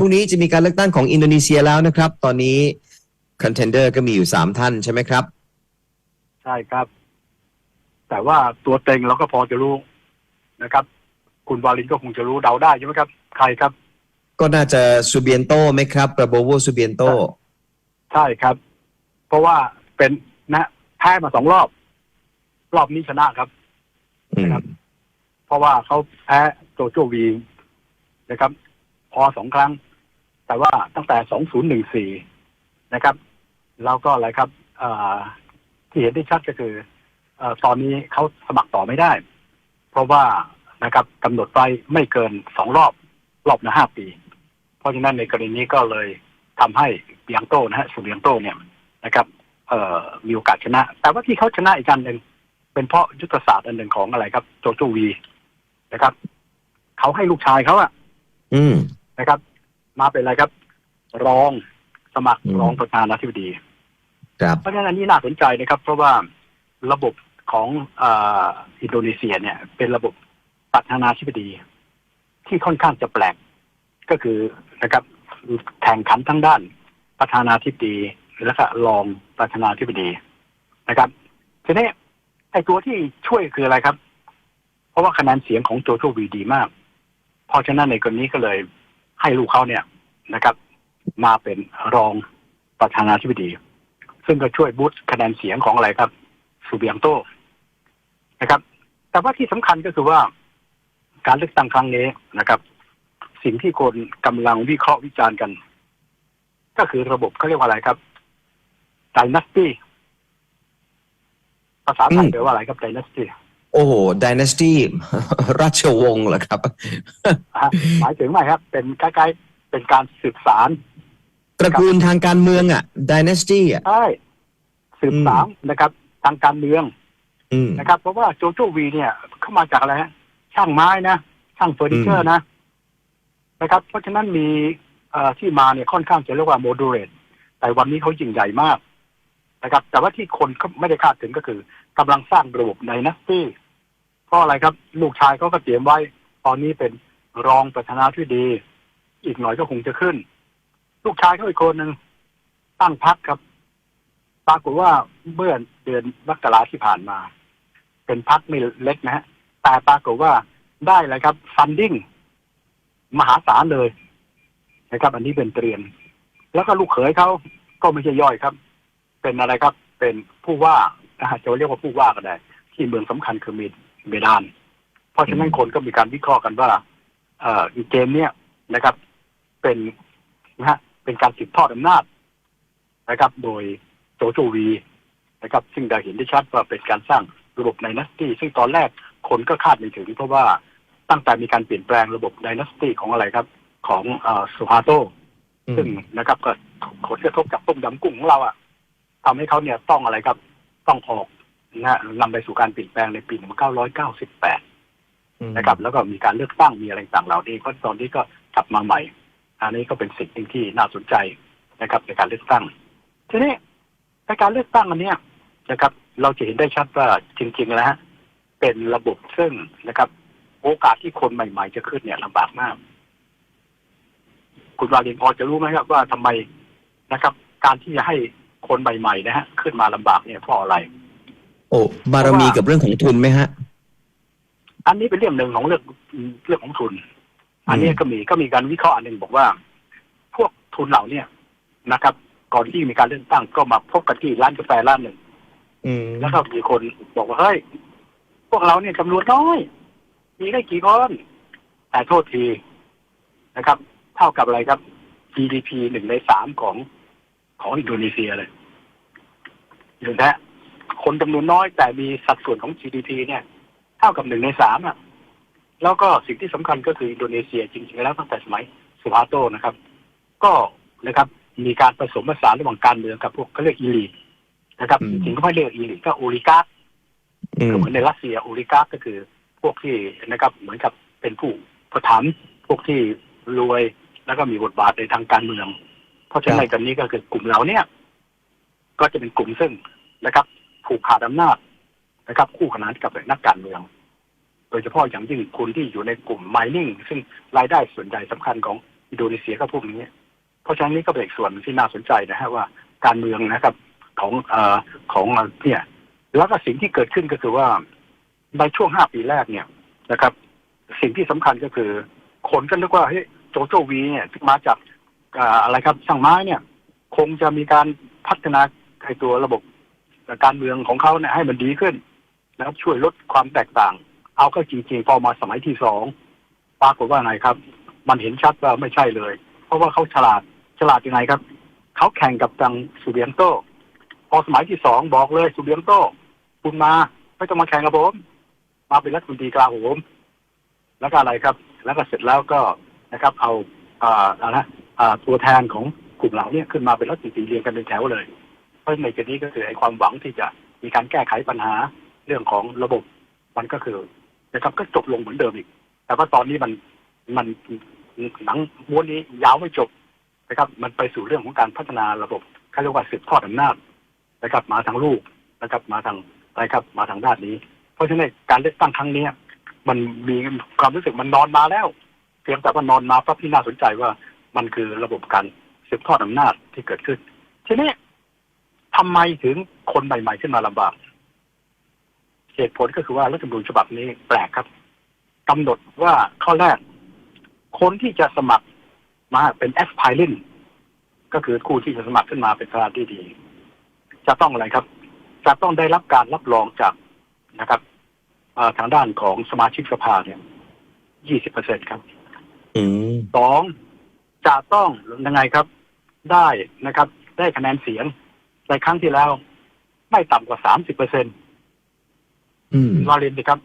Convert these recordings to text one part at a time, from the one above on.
พรุ่งนี้จะมีการเลือกตั้งของอินโดนีเซียแล้วนะครับ ตอนนี้คอนเทนเดอร์ก็มีอยู่สามท่านใช่ไหมครับ ใช่ครับ แต่ว่าตัวเต็งเราก็พอจะรู้นะครับ คุณวาลินก็คงจะรู้เดาได้ใช่ไหมครับ ใครครับ ก็น่าจะซูเบียนโตไหมครับประโบโวซูเบียนโตใช่ครับ เพราะว่าเป็นนะแพ้มาสองรอบ รอบนี้ชนะครับอืมครับ เพราะว่าเขาแพ้โจโจวีนะครับ พอสองครั้ง แต่ว่าตั้งแต่สองศูนย์หนึ่งสี่นะครับ แล้วก็อะไรครับเอ่อที่เห็นได้ชัดก็คือเออตอนนี้เขาสมัครต่อไม่ได้ เพราะว่านะครับกำหนดไว้ไม่เกินสองรอบรอบละห้าปี เพราะฉะนั้นในกรณีนี้ก็เลยทำให้เบียงโตนะฮะสุเบียงโตเนี่ยนะครับ เอ่อมีโอกาสชนะ แต่ว่าที่เขาชนะอีกการหนึ่งเป็นเพราะยุทธศาสตร์อันหนึ่งของอะไรครับ โจโจวีนะครับ เขาให้ลูกชายเขาอะอืมนะครับ มาเป็นอะไรครับ รองสมัครอืมรองประธานาธิบดีครับเพราะฉะนั้นอันนี้น่าสนใจนะครับ เพราะว่าระบบของเอ่ออินโดนีเซียเนี่ย เป็นระบบประธานาธิบดี ที่ค่อนข้างจะแปลก ก็คือนะครับแข่งขันทั้งด้านประธานาธิบดีและก็รองประธานาธิบดีนะครับทีนี้ไอ้ตัวที่ช่วยคืออะไรครับ เพราะว่าคะแนนเสียงของโจโจวีดีมาก เพราะฉะนั้นในกรณีก็เลย ให้ลูกเขาเนี่ยนะครับ มาเป็นรองประธานาธิบดี ซึ่งก็ช่วยบูสต์คะแนนเสียงของอะไรครับซูเบียงโตนะครับ แต่ว่าที่สำคัญก็คือว่าการเลือกตั้งครั้งนี้นะครับ สิ่งที่คนกำลังวิเคราะห์วิจารณ์กัน ก็คือระบบเขาเรียกว่าอะไรครับ dynasty ภาษาไทยอืมแปลว่าอะไรครับ dynasty โอ้โหด y น a s t y ราชวงศ์เหรอครับฮะหมายถึงไหมครับ เป็นใกล้ๆเป็นการสืบสารตระกูลทางการเมืองอะด y น a s t y อะใช่สืบสารนะครับ ทางการเมืองอืมนะครับ เพราะว่าโจโจวีเนี่ย เข้ามาจากอะไรฮะช่างไม้นะช่างเฟอร์นิเจอร์นะนะครับ เพราะฉะนั้นมีเอ่อที่มาเนี่ยค่อนข้างจะเรียกว่าโมดูเรตแต่วันนี้เขายิ่งใหญ่มากนะครับ แต่ว่าที่คนเขาไม่ได้คาดถึงก็คือกำลังสร้างระบบในนัสตี้ เพราะอะไรครับ ลูกชายเขาก็เตรียมไว้ ตอนนี้เป็นรองประธานาธิบดี อีกหน่อยก็คงจะขึ้น ลูกชายเขาอีกคนหนึ่งตั้งพักครับ ปรากฏว่าเมื่อเดือนมกราที่ผ่านมา เป็นพักไม่เล็กนะฮะแต่ปรากฏว่าได้อะไรครับฟันดิ้งมหาศาลเลยนะครับ อันนี้เป็นเตรียมแล้วก็ลูกเขยเขาก็ไม่ใช่ย่อยครับ เป็นอะไรครับ เป็นผู้ว่าจะเรียกว่าผู้ว่าก็ได้ ที่เมืองสำคัญคือเม เมดานเพราะฉะนั้นคนก็มีการวิเคราะห์กันว่า เอ่อเกมเนี้ยนะครับ เป็นนะฮะเป็นการสืบทอดอำนาจนะครับ โดยโจโจวีนะครับ ซึ่งได้เห็นได้ชัดว่าเป็นการสร้างระบบไดนาสตี้ซึ่งตอนแรกคนก็คาดไม่ถึงเพราะว่าตั้งแต่มีการเปลี่ยนแปลงระบบไดนาสตี้ของอะไรครับ ของเอ่อสุฮาโตซึ่งนะครับก็ผลกระทบจากต้มยำกุ้งของเราอะทำให้เขาเนี่ยต้องอะไรครับ ต้องออก นะฮะนำไปสู่การเปลี่ยนแปลงในปี 1998 นะครับ แล้วก็มีการเลือกตั้งมีอะไรต่างเหล่านี้ก็ตอนนี้ก็กลับมาใหม่ อันนี้ก็เป็นสิ่งหนึ่งที่น่าสนใจนะครับในการเลือกตั้ง ทีนี้ในการเลือกตั้งอันเนี้ยนะครับ เราจะเห็นได้ชัดว่าจริง ๆ แล้วฮะเป็นระบบซึ่งนะครับ โอกาสที่คนใหม่ ๆ จะขึ้นเนี่ยลำบากมาก คุณวาลินพอจะรู้ไหมครับว่าทำไมนะครับ การที่จะให้คนใหม่ๆนะฮะขึ้นมาลำบากเนี่ยเพราะอะไร โอ้บารมีกับเรื่องของทุนไหมฮะ อันนี้เป็นเรื่องหนึ่งของเรื่องเรื่องของทุน อันนี้ก็มีก็มีการวิเคราะห์อันหนึ่งบอกว่า พวกทุนเหล่าเนี้นะครับ ก่อนที่มีการเลือกตั้งก็มาพบกันที่ร้านกาแฟร้านหนึ่งอืมแล้วก็มีคนบอกว่าเฮ้ยพวกเราเนี่ยจำนวนน้อย มีได้กี่คนแต่โทษทีนะครับ เท่ากับอะไรครับ GDP หนึ่งในสามของของอินโดนีเซียเลยเห็นไหมฮะ คนจำนวนน้อยแต่มีสัดส่วนของ GDP เนี่ยเท่ากับหนึ่งในสามอะ แล้วก็สิ่งที่สำคัญก็คืออินโดนีเซียจริงๆแล้วตั้งแต่สมัยสุฮาโตนะครับ ก็นะครับ มีการผสมผสานระหว่างการเมืองกับพวกเขาเรียกอีลีทนะครับอืมจริงๆก็ไม่เรียกอีลีทก็โอลิการ์อืมก็เหมือนในรัสเซียโอลิการ์ก็คือพวกที่นะครับ เหมือนกับเป็นผู้ประถมภ์พวกที่รวยแล้วก็มีบทบาทในทางการเมือง เพราะฉะนั้นในกันนี้ก็คือกลุ่มเราเนี่ย ก็จะเป็นกลุ่มซึ่งนะครับ ผูกขาดอำนาจนะครับ คู่ขนานกับนักการเมือง โดยเฉพาะอย่างยิ่งคนที่อยู่ในกลุ่ม mining ซึ่งรายได้ส่วนใหญ่สำคัญของอินโดนีเซียก็พูดอย่างนี้ เพราะฉะนั้นนี่ก็เป็นอีกส่วนที่น่าสนใจนะฮะว่าการเมืองนะครับของเอ่อของเนี่ยแล้วก็สิ่งที่เกิดขึ้นก็คือว่าในช่วงห้าปีแรกเนี่ยนะครับ สิ่งที่สำคัญก็คือ คนก็นึกว่าเฮ้ยโจโจวีเนี่ยมาจากออะไรครับช่างไม้เนี่ย คงจะมีการพัฒนาไอตัวระบบ การเมืองของเขาเนี่ยให้มันดีขึ้นนะครับช่วยลดความแตกต่าง เอาก็จริงๆ พอมาสมัยที่สองปรากฏว่าไงครับ มันเห็นชัดว่าไม่ใช่เลย เพราะว่าเขาฉลาดฉลาดยังไงครับ เขาแข่งกับทางสุเบียนโต พอสมัยที่สองบอกเลยสุเบียนโต คุณมาไม่ต้องมาแข่งกับผม มาเป็นรัฐมนตรีกลาโหมแล้วก็อะไรครับ แล้วก็เสร็จแล้วก็นะครับ เอาอ่าอะไรนะตัวแทนของกลุ่มเหล่านี้ขึ้นมาเป็นรัฐมนตรีเรียงกันเป็นแถวเลย ราะในจุดนี้ก็คือไอ้ความหวังที่จะมีการแก้ไขปัญหาเรื่องของระบบ มันก็คือนะครับก็จบลงเหมือนเดิมอีก แต่ว่าตอนนี้มันมันหนังม้วนนี้ยาวไม่จบนะครับ มันไปสู่เรื่องของการพัฒนาระบบเขาเรียกว่าสืบทอดอำนาจนะครับ มาทางลูกนะครับ มาทางอะไรครับ มาทางด้านนี้ เพราะฉะนั้นการเลือกตั้งครั้งนี้มันมีความรู้สึกมันนอนมาแล้วเพียงแต่ว่านอนมาปั๊บที่น่าสนใจว่ามันคือระบบการสืบทอดอำนาจที่เกิดขึ้นทีนี้ ทำไมถึงคนใหม่ ๆ ขึ้นมาลำบากเหตุผลก็คือว่ารัฐธรรมนูญฉบับนี้แปลกครับกำหนดว่าข้อแรก คนที่จะสมัครมาเป็นแอสไพลินก็คือคู่ที่จะสมัครขึ้นมาเป็นประธานที่ดี จะต้องอะไรครับ จะต้องได้รับการรับรองจากนะครับเอ่อทางด้านของสมาชิกสภาเนี่ยยี่สิบเปอร์เซ็นครับอืมสองจะต้องยังไงครับ ได้นะครับ ได้คะแนนเสียง ในครั้งที่แล้ว ไม่ต่ำกว่าสามสิบเปอร์เซ็นอืมวาเลนสิครับ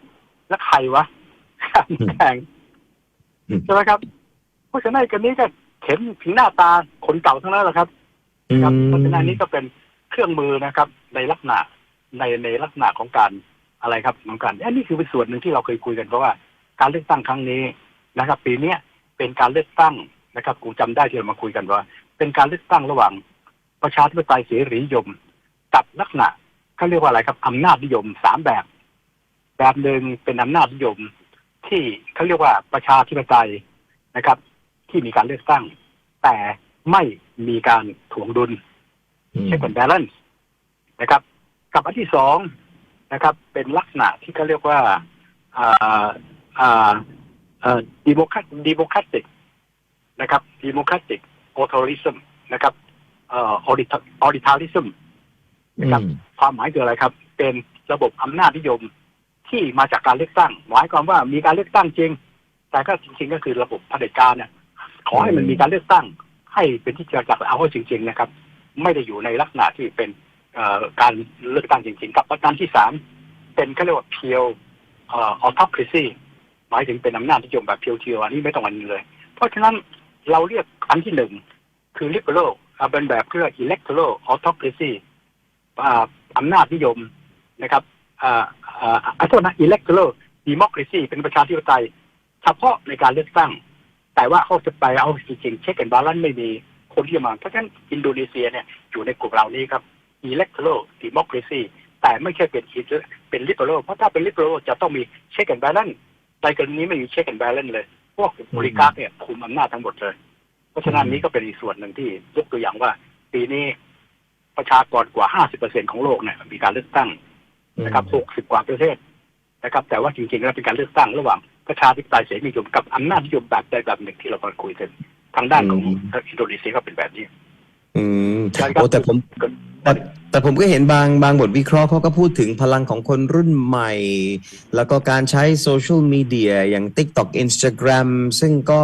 แล้วใครวะแข่งอืมใช่ไหมครับ เพราะฉะนั้นกันนี้ก็เข็นถึงหน้าตาคนเก่าทั้งนั้นแหละครับครับเพราะฉะนั้นนี้ก็เป็นเครื่องมือนะครับ ในลักษณะในในลักษณะของการอะไรครับของการอันนี้คือเป็นส่วนหนึ่งที่เราเคยคุยกันเพราะว่าการเลือกตั้งครั้งนี้นะครับ ปีเนี้ยเป็นการเลือกตั้งนะครับกูจำได้ที่เรามาคุยกันว่า เป็นการเลือกตั้งระหว่าง ประชาธิปไตยเสรีนิยม กับลักษณะเขาเรียกว่าอะไรครับอำนาจนิยมสามแบบ แบบหนึ่งเป็นอำนาจนิยม ที่เขาเรียกว่าประชาธิปไตยนะครับ ที่มีการเลือกตั้ง แต่ไม่มีการถ่วงดุลเช็คแอนด์บาลานซ์นะครับ กับอันที่สองนะครับ เป็นลักษณะที่เขาเรียกว่าอ่าอ่าอ่าดิโมครดิโมครติกนะครับดิโมครติกออโตริซึมนะครับ เอ่อออริออริทาริซึมนะครับความหมายคืออะไรครับ เป็นระบบอำนาจนิยมที่มาจากการเลือกตั้ง หมายความว่ามีการเลือกตั้งจริง แต่ก็จริงๆก็คือระบบเผด็จการเนี่ยขอให้มันมีการเลือกตั้ง ให้เป็นที่จะจับเอาเข้าจริง ๆ นะครับ ไม่ได้อยู่ในลักษณะที่เป็นเอ่อการเลือกตั้งจริงๆกับประการที่สามเป็นเขาเรียกว่าเพียวเอ่อออทอคริซีหมายถึงเป็นอำนาจนิยมแบบเพียวๆอันนี้ไม่ต้องอันนี้เลย เพราะฉะนั้นเราเรียกอันที่หนึ่งคือ liberal อ่า เป็นแบบเรียก electoral autocracy อ่าอำนาจนิยมนะครับอ่าอ่าอ่าโทษนะ electoral democracy เป็นประชาธิปไตย เฉพาะในการเลือกตั้ง แต่ว่าเขาจะไปเอาจริงๆเช็คแอนบาลานไม่มีคนที่มา เพราะฉะนั้นอินโดนีเซียเนี่ยอยู่ในกลุ่มเหล่านี้ครับ electoral democracy แต่ไม่ใช่เป็นเป็น liberal เพราะถ้าเป็น liberal จะต้องมีเช็คแอนบาลานในกรณีนี้ไม่มีเช็คแอนบาลานเลย พวกบริการเนี่ยคุมอำนาจทั้งหมดเลย เพราะฉะนั้นนี้ก็เป็นอีกส่วนหนึ่งที่ยกตัวอย่างว่า ปีนี้ประชากรกว่า 50%ของโลกเนี่ยมีการเลือกตั้งนะครับ60กว่าประเทศนะครับ แต่ว่าจริงๆแล้วเป็นการเลือกตั้งระหว่างประชาธิปไตยเสรีนิยมกับอำนาจนิยมแบบใดแบบหนึ่งที่เรากำลังคุยกันทางด้านของอืมอินโดนีเซียก็เป็นแบบนี้ อืมใช่ครับโอ้แต่ผม แต่แต่ผมก็เห็นบางบางบทวิเคราะห์เขาก็พูดถึงพลังของคนรุ่นใหม่ แล้วก็การใช้โซเชียลมีเดียอย่าง TikTok Instagram ซึ่งก็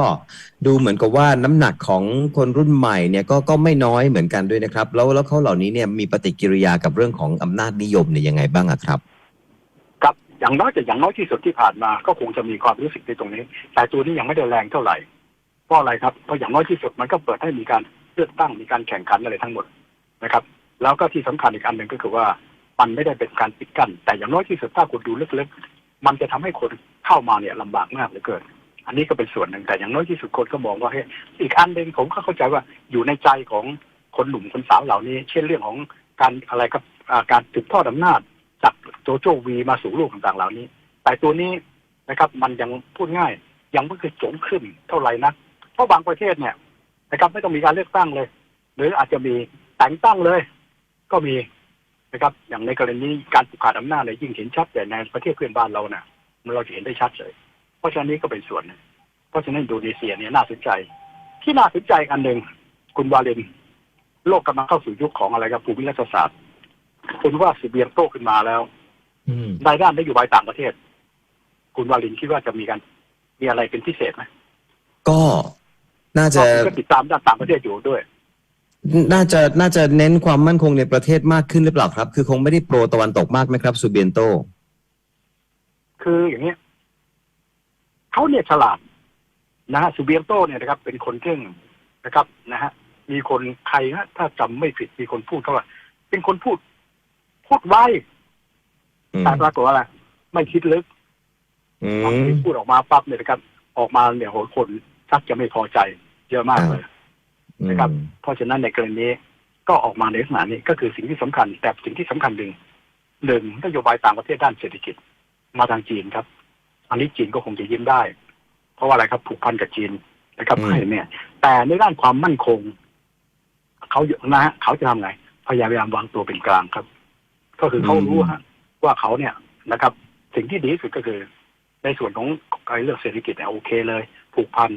ดูเหมือนกับว่าน้ำหนักของคนรุ่นใหม่เนี่ยก็ก็ไม่น้อยเหมือนกันด้วยนะครับ แล้วแล้วเขาเหล่านี้เนี่ยมีปฏิกิริยากับเรื่องของอำนาจนิยมเนี่ยยังไงบ้างอะครับกับอย่างน้อยแต่อย่างน้อยที่สุดที่ผ่านมาก็คงจะมีความรู้สึกในตรงนี้ แต่ตัวนี้ยังไม่ได้แรงเท่าไหร่เพราะอะไรครับเพราะอย่างน้อยที่สุดมันก็เปิดให้มีการเลือกตั้งมีการแข่งขันอะไรทั้งหมดนะครับ แล้วก็ที่สำคัญอีกอันหนึ่งก็คือว่ามันไม่ได้เป็นการปิดกั้นแต่อย่างน้อยที่สุดถ้าคุณดูลึกๆมันจะทำให้คนเข้ามาเนี่ยลำบากมากเหลือเกิน อันนี้ก็เป็นส่วนหนึ่งแต่อย่างน้อยที่สุดคนก็มองว่าเฮ้ยอีกอันหนึ่งผมก็เข้าใจว่าอยู่ในใจของคนหนุ่มคนสาวเหล่านี้ เช่นเรื่องของการอะไรครับการสืบทอดอำนาจจากโจโจวีมาสู่ลูกต่างๆเหล่านี้ แต่ตัวนี้นะครับ มันยังพูดง่าย ยังไม่เคยโจงขึ้นเท่าไหร่นักเพราะบางประเทศเนี่ยนะครับไม่ต้องมีการเลือกตั้งเลย หรืออาจจะมีแต่งตั้งเลย ก็มีนะครับ อย่างในกรณีการผูกขาดอำนาจเลยยิ่งเห็นชัดแต่ในประเทศเพื่อนบ้านเราเนี่ยมันเราจะเห็นได้ชัดเลย เพราะฉะนั้นนี่ก็เป็นส่วนหนึ่งเพราะฉะนั้นอินโดนีเซียเนี่ยน่าสนใจ ที่น่าสนใจอันหนึ่งคุณวาเลนโลกกำลังเข้าสู่ยุคของอะไรครับภูมิรัฐศาสตร์ คุณว่าสิเบียงโตขึ้นมาแล้วอืมในด้านนโยบายต่างประเทศ คุณวาลินคิดว่าจะมีการมีอะไรเป็นพิเศษไหมก็น่าจะเพราคุณก็ติดตามด้านต่างประเทศอยู่ด้วย น่าจะน่าจะเน้นความมั่นคงในประเทศมากขึ้นหรือเปล่าครับ คือคงไม่ได้โปรตะวันตกมากไหมครับซูเบียนโต คืออย่างเนี้ยเขาเนี่ยฉลาดนะฮะซูเบียนโตเนี่ยนะครับ เป็นคนเก่งนะครับนะฮะมีคนใครฮะถ้าจำไม่ผิดมีคนพูดเขาว่า เป็นคนพูด พูดไวอืมแต่ปรากฏว่าอะไรไม่คิดลึกอืพอมพูดออกมาปั๊บเนี่ยนะครับ ออกมาเนี่ยโหคนชักจะไม่พอใจเยอะมากเลย นะครับ เพราะฉะนั้นในกรณีนี้ก็ออกมาในลักษณะนี้ก็คือสิ่งที่สำคัญ แต่สิ่งที่สำคัญหนึ่งหนึ่งนโยบายต่างประเทศด้านเศรษฐกิจ มาทางจีนครับ อันนี้จีนก็คงจะยิ้มได้ เพราะว่าอะไรครับผูกพันกับจีนนะครับอืมให้เนี่ย แต่ในด้านความมั่นคงเขาอยู่นะฮะเขาจะทำไงพยายามวางตัวเป็นกลางครับ ก็คือเขารู้ฮะว่าเขาเนี่ยนะครับ สิ่งที่ดีที่สุดก็คือ ในส่วนของการเรื่องเศรษฐกิจเนี่ยโอเคเลย ผูกพัน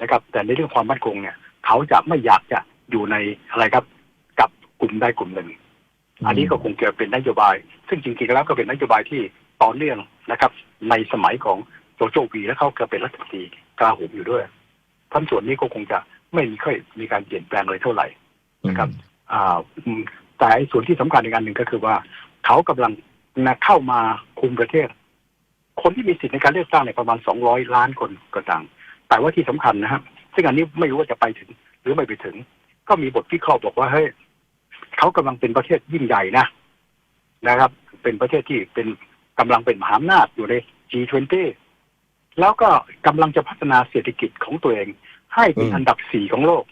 นะครับ แต่ในเรื่องความมั่นคงเนี่ย เขาจะไม่อยากจะอยู่ในอะไรครับ กับกลุ่มใดกลุ่มหนึ่ง อันนี้ก็คงจะเป็นนโยบาย ซึ่งจริงๆแล้วก็เป็นนโยบายที่ต่อเนื่องนะครับ ในสมัยของโจโจวีและเขาก็เป็นรัฐมนตรีกลาโหมอยู่ด้วยทั้นส่วนนี้ก็คงจะไม่มีค่อยมีการเปลี่ยนแปลงเลยเท่าไหร่นะครับ อ่าอืมแต่ไอ้ส่วนที่สำคัญอีกอันหนึ่งก็คือว่า เขากำลังนะเข้ามาคุมประเทศ คนที่มีสิทธิ์ในการเลือกตั้งเนี่ยประมาณสองร้อยล้านคนก็ต่าง แต่ว่าที่สำคัญนะครับ ซึ่งอันนี้ไม่รู้ว่าจะไปถึง หรือไม่ไปถึง ก็มีบทวิเคราะห์บอกว่าเฮ้ยเขากำลังเป็นประเทศยิ่งใหญ่นะนะครับ เป็นประเทศที่เป็นกำลังเป็นมหาอำนาจอยู่ใน G20 แล้วก็กำลังจะพัฒนาเศรษฐกิจของตัวเอง ให้เป็นอันดับสี่ของโลก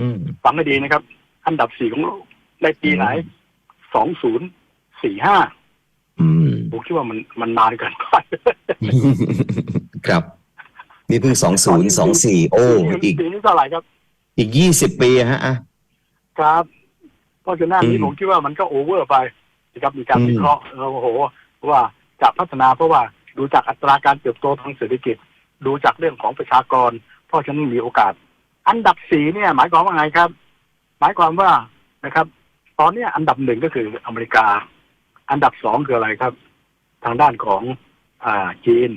อืมฟังให้ดีนะครับ อันดับสี่ของโลกในปีไหนสองศูนย์สี่ห้าอืมผมคิดว่ามันมันนานเกินไปครับ นี่เพิ่งสองศูนย์สองสี่โอ้อีกปีนี้เท่าไหร่ครับ อีกยี่สิบปีฮะอะครับ เพราะฉะนั้นนี่ผมคิดว่ามันก็โอเวอร์ไปนะครับมีการวิเคราะห์โอ้โห ว่าจะพัฒนาเพราะว่าดูจากอัตราการเติบโตทางเศรษฐกิจ ดูจากเรื่องของประชากร เพราะฉะนั้นมีโอกาส อันดับสี่เนี่ย หมายความว่าไงครับ หมายความว่านะครับ ตอนนี้อันดับหนึ่งก็คืออเมริกา อันดับสองคืออะไรครับ ทางด้านของอ่าจีน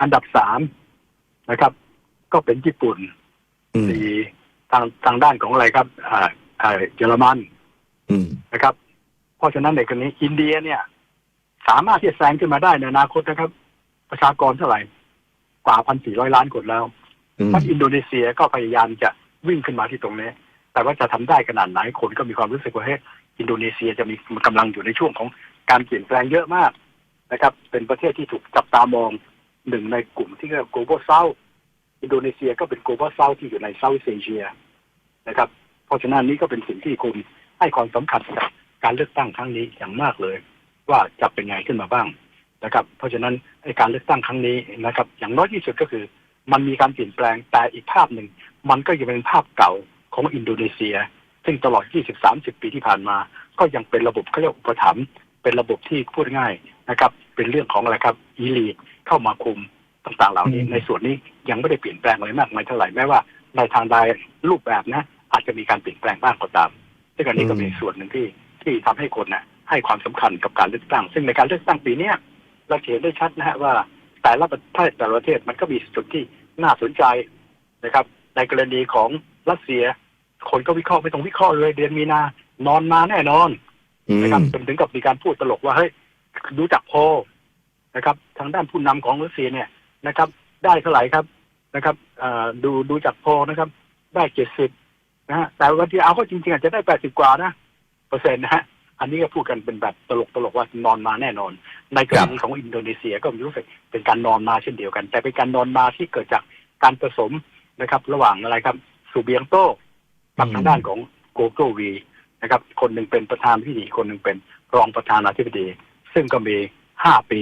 อันดับสาม นะครับ ก็เป็นญี่ปุ่นอืมสี่ทางทางด้านของอะไรครับอ่าอ่าเยอรมันอืมนะครับ เพราะฉะนั้นในกรณีอินเดียเนี่ย สามารถที่จะแซงขึ้นมาได้ในอนาคตนะครับ ประชากรเท่าไหร่กว่าพันสี่ร้อยล้านคนแล้วอืมเพราะอินโดนีเซียก็พยายามจะวิ่งขึ้นมาที่ตรงนี้ แต่ว่าจะทำได้ขนาดไหนคนก็มีความรู้สึกว่าเฮ้ยอินโดนีเซียจะมีกำลังอยู่ในช่วงของการเปลี่ยนแปลงเยอะมากนะครับ เป็นประเทศที่ถูกจับตามอง หนึ่งในกลุ่มที่เรียกว่า global south อินโดนีเซียก็เป็น global south ที่อยู่ใน south asia นะครับ เพราะฉะนั้นนี่ก็เป็นสิ่งที่คุณให้ความสำคัญกับการเลือกตั้งครั้งนี้อย่างมากเลย ว่าจะเป็นไงขึ้นมาบ้างนะครับ เพราะฉะนั้นไอ้การเลือกตั้งครั้งนี้นะครับ อย่างน้อยที่สุดก็คือ มันมีการเปลี่ยนแปลงแต่อีกภาพหนึ่ง มันก็ยังเป็นภาพเก่าของอินโดนีเซีย ซึ่งตลอด 20-30 ปีที่ผ่านมา ก็ยังเป็นระบบเขาเรียกอุปถัมภ์เป็นระบบที่พูดง่ายนะครับ เป็นเรื่องของอะไรครับอีลีท เข้ามาคุมต่างๆเหล่านี้อืมในส่วนนี้ยังไม่ได้เปลี่ยนแปลงอะไรมากมายเท่าไหร่แม้ว่าในทางใดรูปแบบนะ อาจจะมีการเปลี่ยนแปลงบ้างก็ตามซึ่งอันนี้ก็เป็นส่วนหนึ่งที่ที่ทำให้คนนะให้ความสำคัญกับการเลือกตั้ง ซึ่งในการเลือกตั้งปีเนี้ยเราเห็นได้ชัดนะฮะว่า แต่ละประเทศแต่ละประเทศมันก็มีจุดที่น่าสนใจนะครับ ในกรณีของรัสเซีย คนก็วิเคราะห์ไม่ต้องวิเคราะห์เลยเดือนมีนานอนมาแน่นอนอืนะครับมจนถึงกับมีการพูดตลกว่าเฮ้ยดูจากโพล นะครับทางด้านผู้นำของรัสเซียเนี่ยนะครับ ได้เท่าไหร่ครับนะครับดูดูจากโพนะครับ ได้เจ็ดสิบนะฮะแต่วันที่เอาเข้าจริงๆอาจจะได้แปดสิบกว่านะเปอร์เซ็นต์นะฮะอันนี้ก็พูดกันเป็นแบบตลกตลกว่านอนมาแน่นอน ในกรณีของอินโดนีเซียก็รู้สึกเป็นการนอนมาเช่นเดียวกัน แต่เป็นการนอนมาที่เกิดจากการผสมนะครับ ระหว่างอะไรครับสูเบียงโตกับทางด้านของโกโกวีนะครับ คนหนึ่งเป็นประธานพิธีคนหนึ่งเป็นรองประธานาธิบดี ซึ่งก็มีห้าปี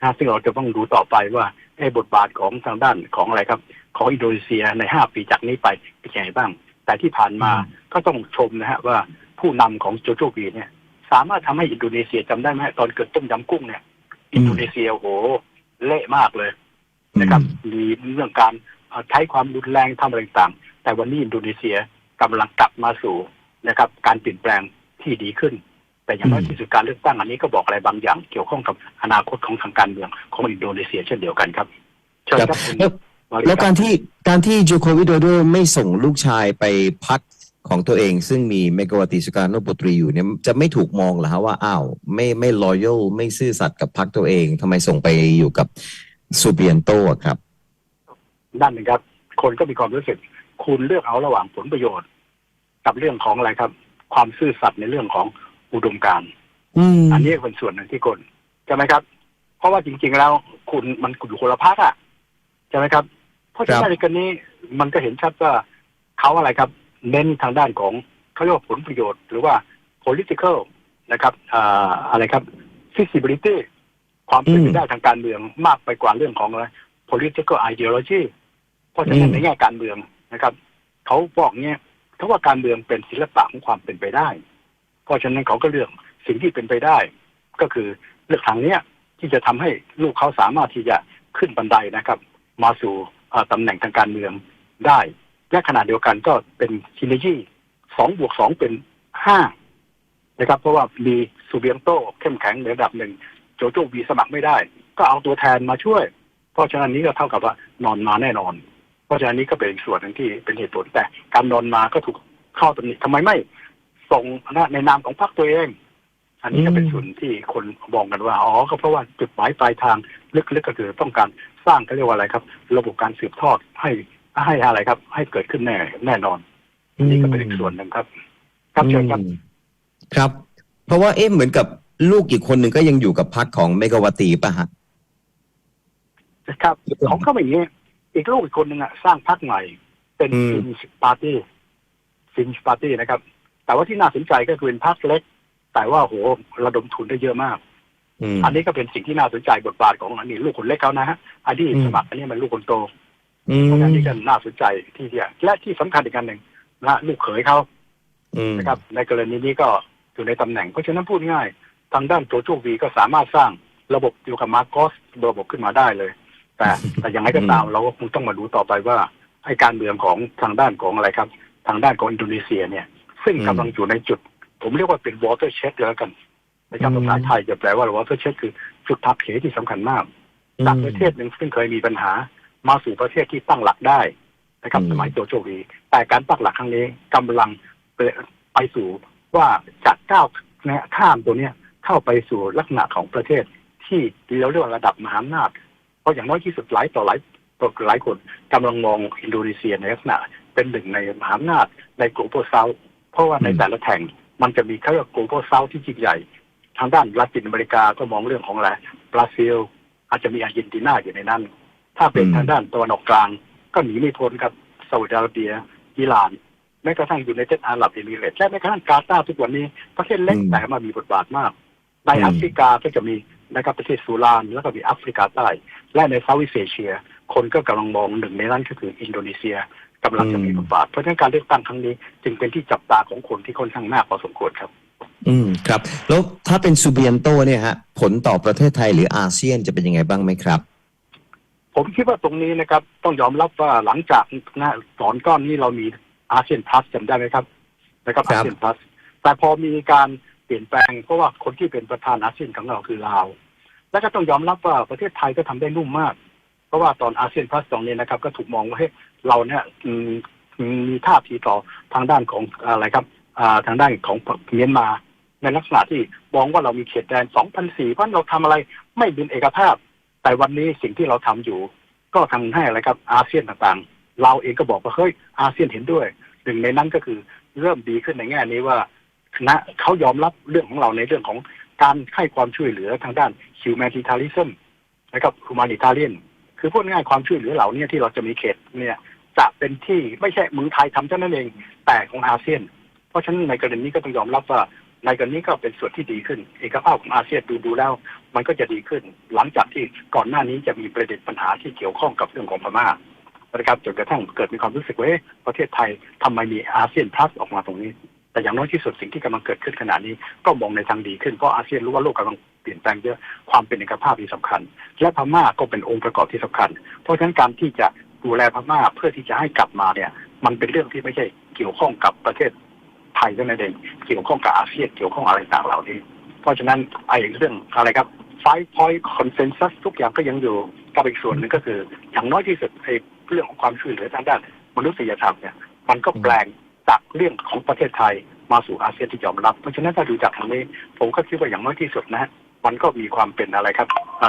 นะซึ่งเราจะต้องดูต่อไปว่าไอ้บทบาทของทางด้านของอะไรครับ ของอินโดนีเซียในห้าปีจากนี้ไปเป็นยังไงบ้าง แต่ที่ผ่านมาอืมก็ต้องชมนะฮะว่าผู้นำของโจโจวีเนี่ย สามารถทำให้อินโดนีเซียจำได้ไหมตอนเกิดต้มยำกุ้งเนี่ย อินโดนีเซียโอ้โหเละมากเลยนะครับมีเรื่องการเอ่อใช้ความรุนแรงทำอะไรต่างๆแต่วันนี้อินโดนีเซียกำลังกลับมาสู่นะครับ การเปลี่ยนแปลงที่ดีขึ้น แต่อย่างน้อยอืมที่สุดการเลือกตั้งอันนี้ก็บอกอะไรบางอย่างเกี่ยวข้องกับอนาคตของทางการเมืองของอินโดนีเซียเช่นเดียวกันครับเชิญครับครับคุณแล้ววริแล้วคการับรที่การที่โจโควิโดโดไม่ส่งลูกชายไปพักของตัวเอง ซึ่งมีเมกาวติสการโนบุตรีอยู่เนี่ยจะไม่ถูกมองเหรอฮะว่าอ้าวไม่ไม่ loyal ไม่ซื่อสัตย์กับพักตัวเองทำไมส่งไปอยู่กับซูเบียนโตอะครับนั่นเองครับ คนก็มีความรู้สึก คุณเลือกเอาระหว่างผลประโยชน์ กับเรื่องของอะไรครับ ความซื่อสัตย์ในเรื่องของ อุดมการณ์อืมอันนี้เป็นส่วนหนึ่งที่คนใช่ไหมครับ เพราะว่าจริง ๆ แล้วคุณมันอยู่คนละพักอะใช่ไหมครับ เพราะฉะนั้นในกรณีมันก็เห็นชัดว่าเขาอะไรครับ เน้นทางด้านของเขาเรียกว่าผลประโยชน์ หรือว่า political นะครับอ่าอะไรครับ feasibility ความเป็นไปได้ทางการเมืองมากไปกว่าเรื่องของอะไร political ideology เพราะฉะนั้นในแง่การเมืองนะครับเขาบอกเนี้ยเขาว่าการเมืองเป็นศิลปะของความเป็นไปได้ เพราะฉะนั้นเขาก็เลือกสิ่งที่เป็นไปได้ ก็คือเลือกทางเนี้ยที่จะทำให้ลูกเขาสามารถที่จะขึ้นบันไดนะครับ มาสู่เอ่อตำแหน่งทางการเมืองได้ และขณะเดียวกันก็เป็นซินเนจีสองบวกสองเป็นห้านะครับ เพราะว่ามีซูเบียงโตเข้มแข็งในระดับหนึ่งโจโจวีสมัครไม่ได้ ก็เอาตัวแทนมาช่วย เพราะฉะนั้นนี้ก็เท่ากับว่านอนมาแน่นอน เพราะฉะนั้นนี้ก็เป็นอีกส่วนหนึ่งที่เป็นเหตุผลแต่การนอนมาก็ถูกข้อตำหนิทำไมไม่ ส่งในนามของพรรคตัวเอง อันนี้ก็เป็นอืมส่วนที่คนมองกันว่าอ๋อก็เพราะว่าจุดหมายปลายทางลึกๆก็คือต้องการสร้างเขาเรียกว่าอะไรครับ ระบบการสืบทอดให้ให้อะไรครับ ให้เกิดขึ้นแน่แน่นอนอันนี้ก็เป็นอีกส่วนหนึ่งครับ ครับเชิญครับอืมครับ เพราะว่าเอ๊ะเหมือนกับลูกอีกคนหนึ่งก็ยังอยู่กับพักของเมกาวตีป่ะฮะนะครับของเขาอย่างนี้อีกลูกอีกคนหนึ่งอะสร้างพรรคใหม่ เป็นอืมฟินช์ปาร์ตี้ฟินช์ปาร์ตี้นะครับ แต่ว่าที่น่าสนใจก็คือเป็นพรรคเล็ก แต่ว่าโหระดมทุนได้เยอะมากอืมอันนี้ก็เป็นสิ่งที่น่าสนใจบทบาทของอันนี้ลูกคนเล็กเขานะฮะอันที่อืมสมัครอันนี้มันลูกคนโตอืเพมราะฉะนั้นนี่ก็น่าสนใจที่เดียวและที่สำคัญอีกอันหนึ่งนะลูกเขยเขาอืมนะครับ ในกรณีนี้ก็อยู่ในตำแหน่งเพราะฉะนั้นพูดง่าย ทางด้านโจโจวีก็สามารถสร้างระบบเดียวกับมาร์กอสระบบขึ้นมาได้เลย แต่แต่อย่างไรก็ตามเราก็คงต้องมาดูต่อไปว่าไอ้การเมืองของทางด้านของอะไรครับ ทางด้านของอินโดนีเซียเนี่ย ซึ่งกำลังอยู่ในจุด ผมเรียกว่าเป็น water check เลยแล้วกันนะครับภาษาไทยจะแปลว่า water check คือจุดทับเหที่สำคัญมากจากประเทศหนึ่งซึ่งเคยมีปัญหามาสู่ประเทศที่ตั้งหลักได้นะครับอืมสมัยโจโจวีแต่การตั้งหลักครั้งนี้กำลังไปไปสู่ว่าจะก้าวเนี่ยข้ามตัวเนี้ยเข้าไปสู่ลักษณะของประเทศที่เราเรียกว่าระดับมหาอำนาจเพราะอย่างน้อยที่สุดหลายต่อหลายต่อหลายคนกำลังมองอินโดนีเซียในลักษณะเป็นหนึ่งในมหาอำนาจใน global south เพราะว่าในอืมแต่ละแห่งมันจะมีเขาเรียกว่า global south ที่ยิ่งใหญ่ ทางด้านลาตินอเมริกาก็มองเรื่องของอะไรบราซิล อาจจะมีอาร์เจนตินาอยู่ในนั้น ถ้าเป็นอืมทางด้านตะวันออกกลาง ก็หนีไม่พ้นครับซาอุดิอาระเบียอิหร่านแม้กระทั่งอยู่ในเจตอาหรับเอมิเรตส์และแม้กระทั่งกาตาร์ทุกวันนี้ประเทศเล็กอืมแต่มามีบทบาทมาก ในอืมแอฟริกาก็จะมีนะครับประเทศสุรานแล้วก็มีแอฟริกาใต้และในเซาท์อีสเอเชีย คนก็กำลังมองหนึ่งในนั้นก็คืออินโดนีเซีย กำลังจะมีบทบาทเพราะฉะนั้นการเลือกตั้งครั้งนี้ จึงเป็นที่จับตาของคนที่ค่อนข้างมากพอสมควรครับ อืมครับ แล้วถ้าเป็นซูเบียนโตเนี่ยฮะผลต่อประเทศไทยหรืออาเซียนจะเป็นยังไงบ้างไหมครับ ผมคิดว่าตรงนี้นะครับ ต้องยอมรับว่าหลังจากนะตอนก้อนนี้เรามีอาเซียนพลัสจำได้ไหมครับนะครับครัอาบเซียนพลัสแต่พอมีการเปลี่ยนแปลงเพราะว่าคนที่เป็นประธานอาเซียนของเราคือลาว แล้วก็ต้องยอมรับว่าประเทศไทยก็ทำได้นุ่มมาก เพราะว่าตอนอาเซียนพลัสตรงนี้นะครับ ก็ถูกมองว่าเฮ้ย เราเนี่ยมีท่าทีต่อทางด้านของอะไรครับทางด้านของเมียนมาในลักษณะที่มองว่าเรามีเขตแดน2004เพราะเราทำอะไรไม่เป็นเอกภาพ แต่วันนี้สิ่งที่เราทำอยู่ ก็ทำให้อะไรครับอาเซียนต่างๆ เราเองก็บอกว่าเฮ้ยอาเซียนเห็นด้วยหนึ่งในนั้นก็คือเริ่มดีขึ้นในแง่นี้ว่าคณะเขายอมรับเรื่องของเราในเรื่องของการให้ความช่วยเหลือทางด้าน humanitarianism นะครับ humanitarian คือพูดง่ายความช่วยเหลือเหล่านี้ที่เราจะมีเขตเนี่ย จะเป็นที่ไม่ใช่เมืองไทยทำเท่านั้นเองแต่ของอาเซียน เพราะฉะนั้นในกรณีนี้ก็ต้องยอมรับว่าในกรณีก็เป็นส่วนที่ดีขึ้น เอกภาพของอาเซียนดูดูแล้ว มันก็จะดีขึ้น หลังจากที่ก่อนหน้านี้จะมีประเด็นปัญหาที่เกี่ยวข้องกับเรื่องของพม่านะครับจนกระทั่งเกิดมีความรู้สึกว่าเอ๊ะประเทศไทยทำไมมีอาเซียนพลัสออกมาตรงนี้ แต่อย่างน้อยที่สุดสิ่งที่กำลังเกิดขึ้นขณะนี้ ก็มองในทางดีขึ้นเพราะอาเซียนรู้ว่าโลกกำลังเปลี่ยนแปลงเยอะความเป็นเอกภาพที่สำคัญ และพม่าก็เป็นองค์ประกอบที่สำคัญ เพราะฉะนั้นการที่จะ ดูแลพม่าเพื่อที่จะให้กลับมาเนี่ย มันเป็นเรื่องที่ไม่ใช่เกี่ยวข้องกับประเทศไทยเท่านั้นเองเกี่ยวข้องกับอาเซียนเกี่ยวข้องอะไรต่างเหล่านี้ เพราะฉะนั้นไอ้เรื่องอะไรครับ five point consensus ทุกอย่างก็ยังอยู่กับอีกส่วนหนึ่งก็คือ อย่างน้อยที่สุดไอ้เรื่องของความช่วยเหลือทางด้านมนุษยธรรมเนี่ยมันก็แปลงจากเรื่องของประเทศไทยมาสู่อาเซียนที่ยอมรับ เพราะฉะนั้นถ้าดูจากทางนี้ ผมก็คิดว่าอย่างน้อยที่สุดนะมันก็มีความเป็นอะไรครับ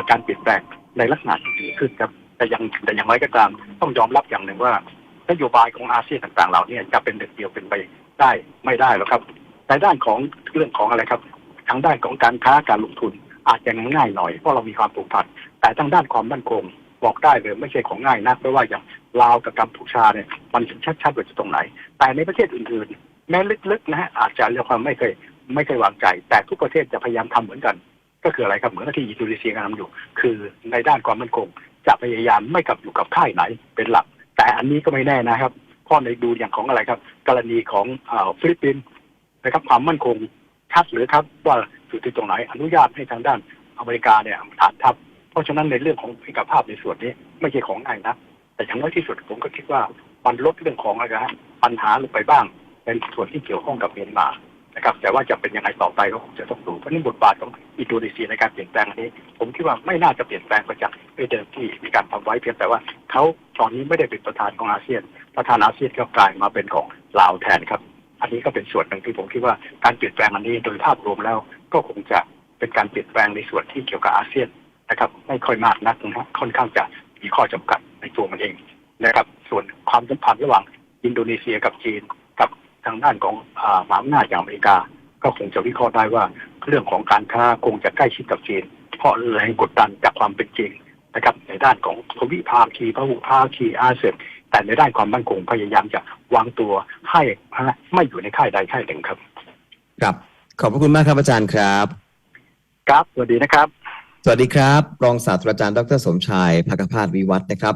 การเปลี่ยนแปลงในลักษณะที่ดีขึ้นครับ แต่ยังแต่อย่างไรก็ตามต้องยอมรับอย่างหนึ่งว่านโยบายของอาเซียนต่างๆเหล่านี้จะเป็นเด็ดเดียวเป็นไปได้ไม่ได้หรอกครับในด้านของเรื่องของอะไรครับ ทางด้านของการค้าการลงทุนอาจจะง่ายหน่อยเพราะเรามีความผูกพันแต่ทางด้านความมั่นคงบอกได้เลยไม่ใช่ของง่ายนักเพราะว่าอย่างลาวกับกัมพูชาเนี่ยมันชัดๆว่าจะตรงไหน แต่ในประเทศอื่นๆ แม้ลึกๆนะฮะอาจจะเรียกความไม่เคยไม่เคยวางใจ แต่ทุกประเทศจะพยายามทำเหมือนกัน ก็คืออะไรครับเหมือนที่อินโดนีเซียกำลังทำอยู่ คือในด้านความมั่นคง จะพยายามไม่กลับอยู่กับค่ายไหนเป็นหลัก แต่อันนี้ก็ไม่แน่นะครับเพราะในดูอย่างของอะไรครับ กรณีของอฟิลิปปินส์นะครับความมั่นคงชัดหรือครับว่าอยู่ที่ตรงไหนอนุญาตให้ทางด้านอเมริกาเนี่ยฐานทัพเพราะฉะนั้นในเรื่องของเอกภาพในส่วนนี้ไม่ใช่ของง่ายนะแต่อย่างน้อยที่สุดผมก็คิดว่ามันลดเรื่องของอะไรนะปัญหาลงไปบ้าง เป็นส่วนที่เกี่ยวข้องกับเมียนมา นะครับ แต่ว่าจะเป็นยังไงต่อไปก็คงจะต้องดูเพราะนี่บทบาทของอินโดนีเซียในการเปลี่ยนแปลงอันนี้ ผมคิดว่าไม่น่าจะเปลี่ยนแปลงไปจากเดิมที่มีการทำไว้เพียงแต่ว่าเขาตอนนี้ไม่ได้เป็นประธานของอาเซียน ประธานอาเซียนก็กลายมาเป็นของลาวแทนครับ อันนี้ก็เป็นส่วนหนึ่งที่ผมคิดว่าการเปลี่ยนแปลงอันนี้โดยภาพรวมแล้วก็คงจะเป็นการเปลี่ยนแปลงในส่วนที่เกี่ยวกับอาเซียนนะครับ ไม่ค่อยมากนักนะค่อนข้างจะมีข้อจำกัดในตัวมันเองนะครับ ส่วนความสัมพันธ์ระหว่างอินโดนีเซียกับจีน ทางด้านของอ่ามหาอำนาจอย่างอเมริกา ก็คงจะวิเคราะห์ได้ว่าเรื่องของการค้าคงจะใกล้ชิดกับจีน เพราะแรงกดดันจากความเป็นจริงนะครับในด้านของทวิภาคีพหุภาคีอาเซียนแต่ในด้านความมั่นคงพยายามจะวางตัวให้ไม่อยู่ในค่ายใดค่ายหนึ่งครับ ครับ ขอบพระคุณมากครับอาจารย์ครับ ครับสวัสดีนะครับ สวัสดีครับ รองศาสตราจารย์ดรสมชายภากพาสวิวัฒน์นะครับ